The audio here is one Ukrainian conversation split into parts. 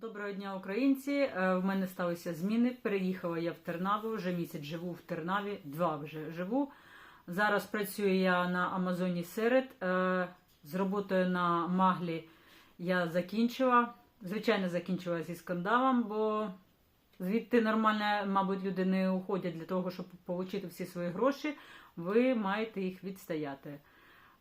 Доброго дня, українці! Е, В мене сталися зміни. Переїхала я в Тернаву, вже місяць живу в Тернаві, два вже живу. Зараз працюю я на Амазоні Серед. Е, З роботою на Маглі я закінчила. Звичайно, закінчила зі скандалом, бо звідти нормально, мабуть, люди не уходять для того, щоб отримати всі свої гроші. Ви маєте їх відстояти.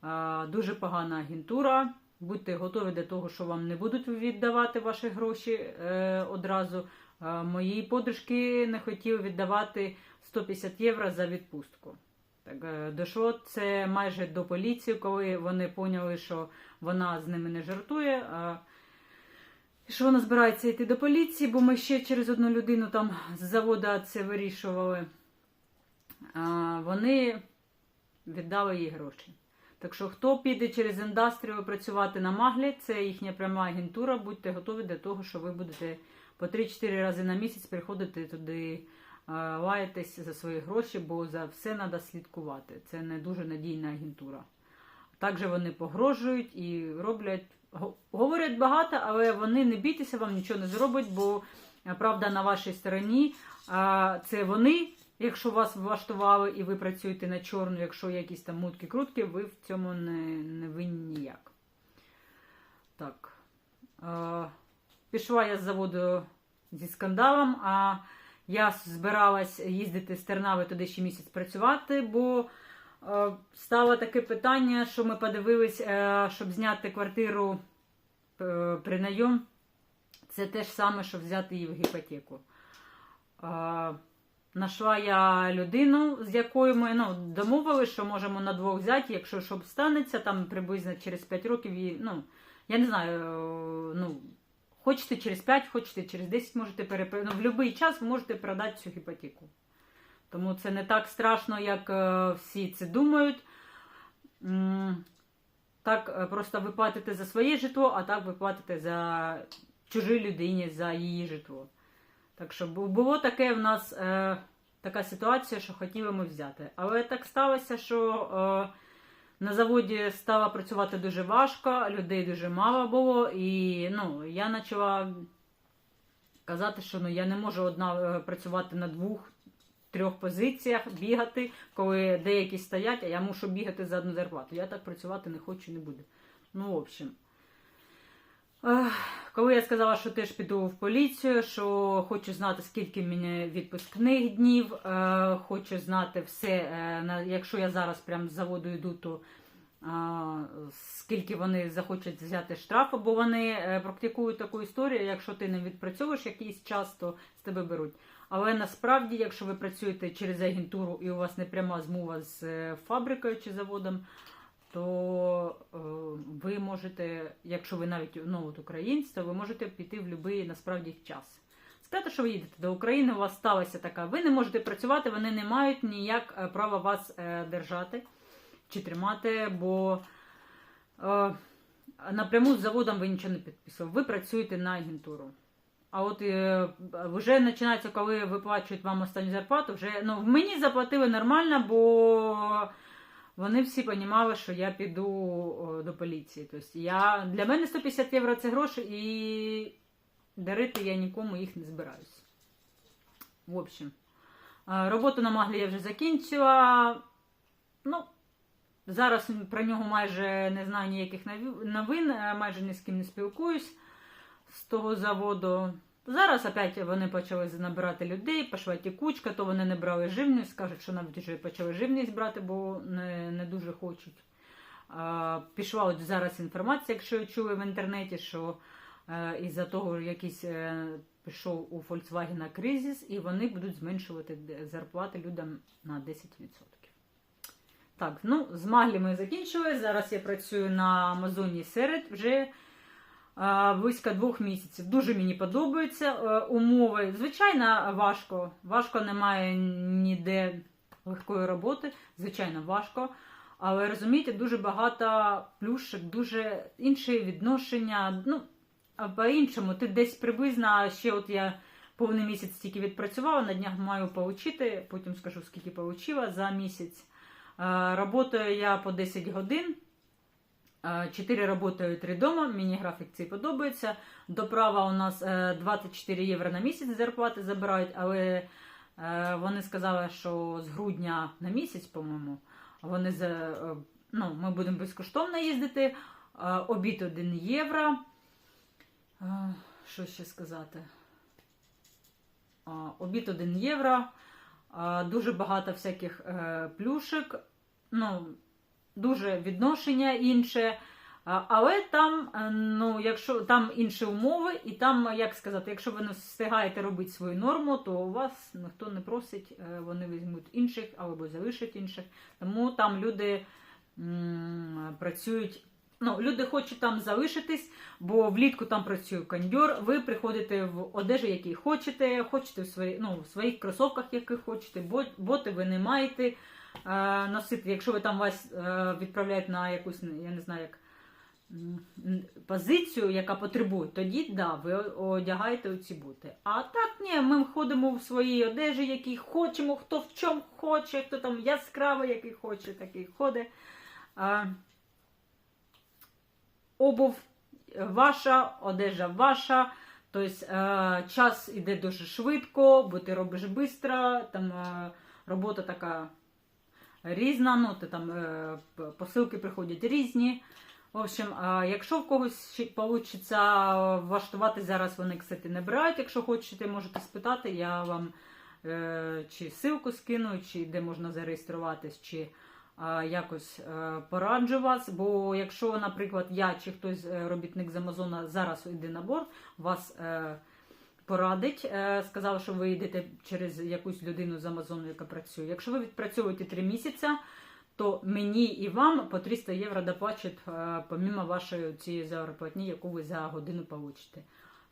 Е, Дуже погана агентура. Будьте готові до того, що вам не будуть віддавати ваші гроші е, одразу. Е, мої подружки не хотіли віддавати 150 євро за відпустку. Так, е, дійшло це майже до поліції, коли вони поняли, що вона з ними не жартує. І що вона збирається йти до поліції, бо ми ще через одну людину там з заводу це вирішували. А, вони віддали їй гроші. Так що, хто піде через індастрію працювати на маглі, це їхня пряма агентура. Будьте готові до того, що ви будете по 3-4 рази на місяць приходити туди, е, лаятись за свої гроші, бо за все треба слідкувати. Це не дуже надійна агентура. Також вони погрожують і роблять, говорять багато, але вони не бійтеся, вам нічого не зроблять, бо е, правда на вашій стороні. Це вони. Якщо вас влаштували і ви працюєте на чорну, якщо якісь там мутки-крутки, ви в цьому не, не винні ніяк. Так. Е, пішла я з заводу зі скандалом, а я збиралась їздити з Тернави туди ще місяць працювати, бо е, стало таке питання, що ми подивились, е, щоб зняти квартиру е, при найом. Це те ж саме, що взяти її в гіпотеку. Е, Нашла я людину, з якою ми ну, домовилися, що можемо на двох взяти, якщо що станеться, там приблизно через 5 років її, ну, я не знаю, ну, хочете через 5, хочете через 10 можете перепро... ну, в будь-який час можете продати цю гіпотеку. Тому це не так страшно, як е, всі це думають. Так е, просто ви платите за своє житло, а так ви платите за чужій людині, за її житло. Так що було таке в нас е, така ситуація, що хотіли ми взяти. Але так сталося, що е, на заводі стало працювати дуже важко, людей дуже мало було, і ну, я почала казати, що ну, я не можу одна е, працювати на двох. Трьох позиціях бігати, коли деякі стоять, а я мушу бігати за одну зарплату. Я так працювати не хочу, не буду. Ну, в общем. Коли я сказала, що теж піду в поліцію, що хочу знати, скільки мені відпускних днів, е, хочу знати все, е, якщо я зараз прям з заводу йду, то е, скільки вони захочуть взяти штрафу, бо вони практикують таку історію, якщо ти не відпрацьовуєш якийсь час, то з тебе беруть. Але насправді, якщо ви працюєте через агентуру і у вас не пряма змова з фабрикою чи заводом, то е, ви можете, якщо ви навіть ну, от українець, то ви можете піти в будь-який насправді час. Сказати, що ви їдете до України, у вас сталася така, ви не можете працювати, вони не мають ніяк е, права вас е, держати чи тримати, бо е, напряму з заводом ви нічого не підписували. Ви працюєте на агентуру. А от е, вже починається, коли виплачують вам останню зарплату, вже ну, мені заплатили нормально, бо вони всі розуміли, що я піду до поліції. Тобто я, для мене 150 євро це гроші, і дарити я нікому їх не збираюсь. В общем, е, роботу на Маглі я вже закінчила. Ну, зараз про нього майже не знаю ніяких новин, е, майже ні з ким не спілкуюсь з того заводу. Зараз опять вони почали набирати людей, пішла тікучка, то вони не брали живність, скажуть, що навіть вже почали живність брати, бо не, не дуже хочуть. А, пішла от зараз інформація, якщо ви чули в інтернеті, що е, із-за того якийсь е, пішов у Volkswagen кризис, і вони будуть зменшувати зарплати людям на 10%. Так, ну, з Маглі ми закінчили. Зараз я працюю на Амазоні серед вже близько двох місяців. Дуже мені подобаються е, умови. Звичайно, важко. Важко немає ніде легкої роботи. Звичайно, важко. Але розумієте, дуже багато плюшок, дуже інше відношення. Ну, по-іншому, ти десь приблизно ще от я повний місяць тільки відпрацювала, на днях маю получити, потім скажу, скільки получила за місяць. Е, Работаю я по 10 годин. Е, 4 працюють, 3 дома. Мені графік цей подобається. До права у нас е, 24 євро на місяць зарплати забирають, але е, вони сказали, що з грудня на місяць, по-моєму, вони за, е, ну, ми будемо безкоштовно їздити. Е, Обід 1 євро. Е, Що ще сказати? Обід 1 євро. Дуже багато всяких е, плюшек. Ну, дуже відношення інше. Але там, е, ну, якщо там інші умови, і там, як сказати, якщо ви не встигаєте робити свою норму, то у вас ніхто не просить, е, вони візьмуть інших або залишать інших. Тому там люди м, працюють. Ну, люди хочуть там залишитись, бо влітку там працює кондьор. Ви приходите в одежі, які хочете, хочете в, свої, ну, в своїх кросовках, які хочете, бо- боти ви не маєте носити. Якщо ви там вас е, відправляють на якусь, я не знаю, як позицію, яка потребує, тоді да, ви одягаєте оці бути. А так ні, ми ходимо в своїй одежі, які хочемо, хто в чому хоче, хто там яскравий, який хоче, такий ходить. Е, обув ваша, одежа ваша. Тобто е, час іде дуже швидко, бо ти робиш швидко, там е, робота така різна, ну, ти там е, посилки приходять різні. В общем, е, якщо в когось вийде влаштувати, зараз вони, кстати, не бирають. Якщо хочете, можете спитати, я вам е, чи ссылку скину, чи де можна зареєструватись, чи якось е, пораджу вас. Бо якщо, наприклад, я чи хтось е, робітник з Амазона зараз йде на борт, вас е, порадить, е, сказав, що ви йдете через якусь людину з Амазону, яка працює. Якщо ви відпрацьовуєте 3 місяці, то мені і вам по 300 євро доплачуть е, помімо вашої цієї зарплатні, яку ви за годину получите.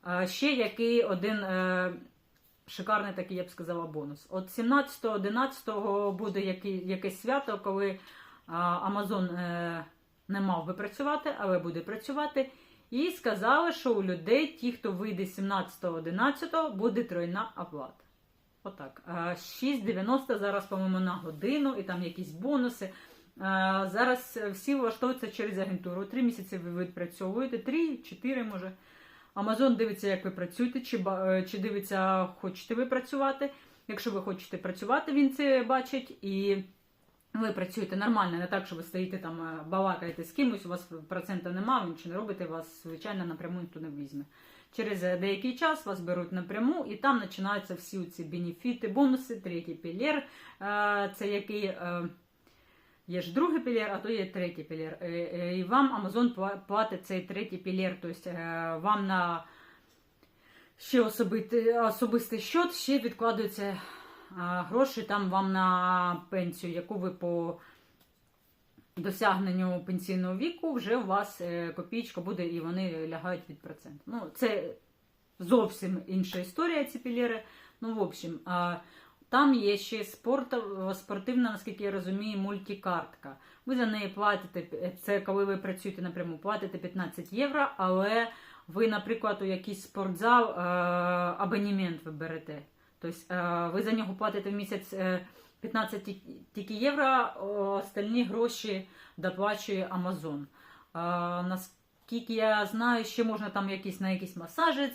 Е, Ще який один шикарний такий, я б сказала, бонус. От 17-11 буде якесь свято, коли а, Amazon е, не мав би працювати, але буде працювати. І сказали, що у людей, ті, хто вийде 17-11, буде тройна оплата. Отак. А, 6,90 зараз, по-моєму, на годину, і там якісь бонуси. Зараз всі влаштовуються через агентуру. Три місяці ви відпрацьовуєте, три, чотири може. Амазон дивиться, як ви працюєте, чи, е, чи дивиться, хочете ви працювати. Якщо ви хочете працювати, він це бачить. І ви працюєте нормально, не так, що ви стоїте там, е, балакаєте з кимось, у вас процента немає, ви нічого не робите, вас, звичайно, напряму ніхто не візьме. Через е, деякий час вас беруть напряму, і там починаються всі ці бенефіти, бонуси, третій пілєр, е, це який. Є ж другий пілєр, а то є третій пілєр. Е, І вам Amazon платить цей третій пілєр. Тобто вам на ще особистий, особистий счет ще відкладаються а, гроші там вам на пенсію, яку ви по досягненню пенсійного віку вже у вас е, копійка буде і вони лягають від проценту. Ну, це зовсім інша історія, ці пілєри. Ну, в общем, там є ще спорт, спортивна, наскільки я розумію, мультикартка. Ви за неї платите, це коли ви працюєте напряму, платите 15 євро, але ви, наприклад, у якийсь спортзал е, абонемент ви берете. Тобто е, ви за нього платите в місяць е, 15 тільки євро, остальні гроші доплачує Amazon. Е, наскільки я знаю, ще можна там якісь на якісь масажі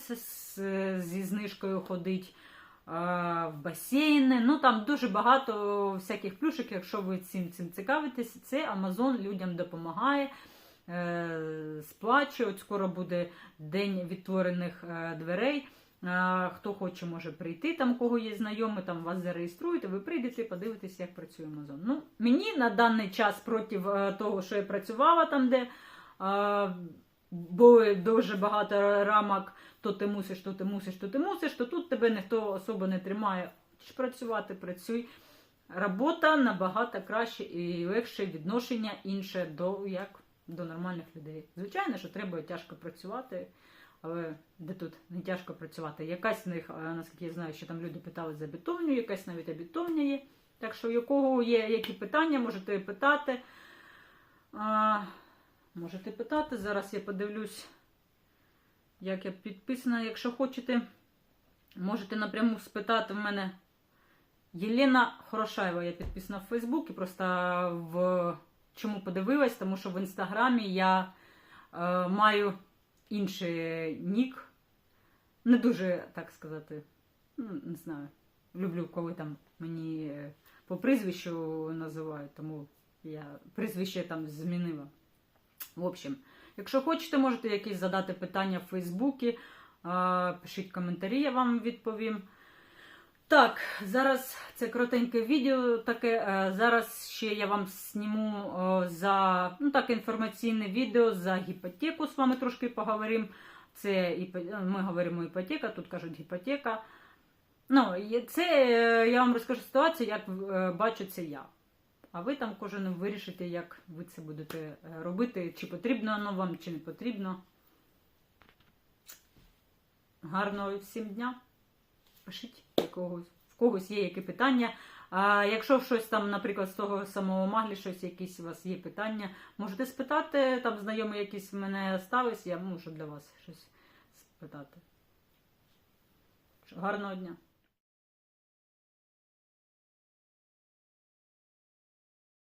зі знижкою ходити. В басейни, ну там дуже багато всяких плюшок, якщо ви цим цим цікавитесь, це Amazon людям допомагає, е, сплачує. От скоро буде день відтворених е, дверей. Хто хоче, може прийти, там кого є знайомі, там вас зареєструють, ви прийдете, подивитесь, як працює Amazon. Ну, мені на даний час проти е, того, що я працювала там, де було дуже багато рамок, то ти мусиш, то ти мусиш, то ти мусиш, то тут тебе ніхто особо не тримає. Хочеш працювати, працюй. Робота набагато краще і легше відношення інше до як до нормальних людей. Звичайно, що треба тяжко працювати, але де тут не тяжко працювати. Якась з них, е, наскільки я знаю, що там люди питали за бетонню, якась навіть обітовня є. Так що, у кого є які питання, можете питати. А, можете питати. Зараз я подивлюсь, як я підписана. Якщо хочете, можете напряму спитати в мене. Єлена Хорошаєва, я підписана в Фейсбуці, просто в чому подивилась? Тому що в інстаграмі я е, маю інший нік. Не дуже, так сказати, ну, не знаю. Люблю, коли там мені е, по прізвищу називають, тому я прізвище там змінила. В общем, якщо хочете, можете якісь задати питання в Фейсбуці. Пишіть коментарі, я вам відповім. Так, зараз це коротеньке відео таке. е, Зараз ще я вам зніму е, за ну так, інформаційне відео за гіпотеку. З вами трошки поговоримо. Це ми говоримо іпотека, тут кажуть гіпотека. Ну, це е, я вам розкажу ситуацію, як е, бачу це я. А ви там кожен вирішите, як ви це будете е, робити, чи потрібно воно вам, чи не потрібно. Гарного всім дня. Пишіть якогось, в когось є які питання. А якщо щось там, наприклад, з того самого маглі, щось якісь у вас є питання, можете спитати, там знайомий якийсь в мене ставився, я можу для вас щось спитати. Гарного дня!